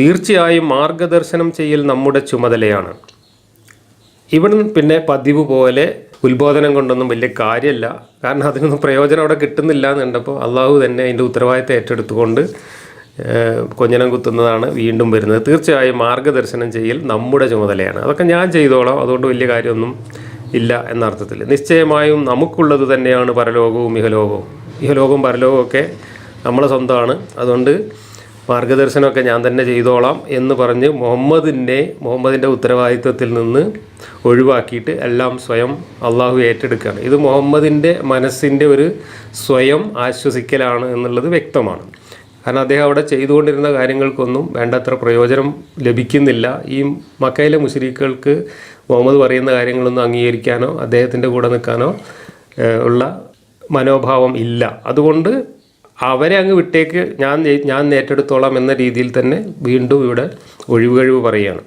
തീർച്ചയായും മാർഗദർശനം ചെയ്യൽ നമ്മുടെ ചുമതലയാണ്. ഇവിടുന്ന് പിന്നെ പതിവ് പോലെ ഉത്ബോധനം കൊണ്ടൊന്നും വലിയ കാര്യമല്ല കാരണം അതിനൊന്നും പ്രയോജനം അവിടെ കിട്ടുന്നില്ല എന്നുണ്ടപ്പോൾ അള്ളാഹു തന്നെ അതിന്റെ ഉത്തരവാദിത്തം ഏറ്റെടുത്തുകൊണ്ട് കൊഞ്ഞനം കുത്തുന്നതാണ് വീണ്ടും വരുന്നത്. തീർച്ചയായും മാർഗദർശനം ചെയ്യൽ നമ്മുടെ ചുമതലയാണ്. അതൊക്കെ ഞാൻ ചെയ്തോളാം. അതുകൊണ്ട് വലിയ കാര്യമൊന്നും ഇല്ല എന്നർത്ഥത്തിൽ നിശ്ചയമായും നമുക്കുള്ളത് തന്നെയാണ് പരലോകവും ഇഹലോകവും. ഇഹലോകവും പരലോകവും ഒക്കെ നമ്മളെ സ്വന്തമാണ്. അതുകൊണ്ട് മാർഗദർശനമൊക്കെ ഞാൻ തന്നെ ചെയ്തോളാം എന്ന് പറഞ്ഞ് മുഹമ്മദിന്റെ മുഹമ്മദിന്റെ ഉത്തരവാദിത്വത്തിൽ നിന്ന് ഒഴിവാക്കിയിട്ട് എല്ലാം സ്വയം അള്ളാഹു ഏറ്റെടുക്കുകയാണ്. ഇത് മുഹമ്മദിന്റെ മനസ്സിന്റെ ഒരു സ്വയം ആശ്വസിക്കലാണ് എന്നുള്ളത് വ്യക്തമാണ്. കാരണം അദ്ദേഹം അവിടെ ചെയ്തുകൊണ്ടിരുന്ന കാര്യങ്ങൾക്കൊന്നും വേണ്ടത്ര പ്രയോജനം ലഭിക്കുന്നില്ല. ഈ മക്കയിലെ മുസ്ലിക്കൾക്ക് മുഹമ്മദ് പറയുന്ന കാര്യങ്ങളൊന്നും അംഗീകരിക്കാനോ അദ്ദേഹത്തിന്റെ കൂടെ നിൽക്കാനോ ഉള്ള മനോഭാവം ഇല്ല. അതുകൊണ്ട് അവരെ അങ്ങ് വിട്ടേക്ക് ഞാൻ ഞാൻ ഏറ്റെടുത്തോളാം എന്ന രീതിയിൽ തന്നെ വീണ്ടും ഇവിടെ ഒഴിവുകഴിവ് പറയുകയാണ്.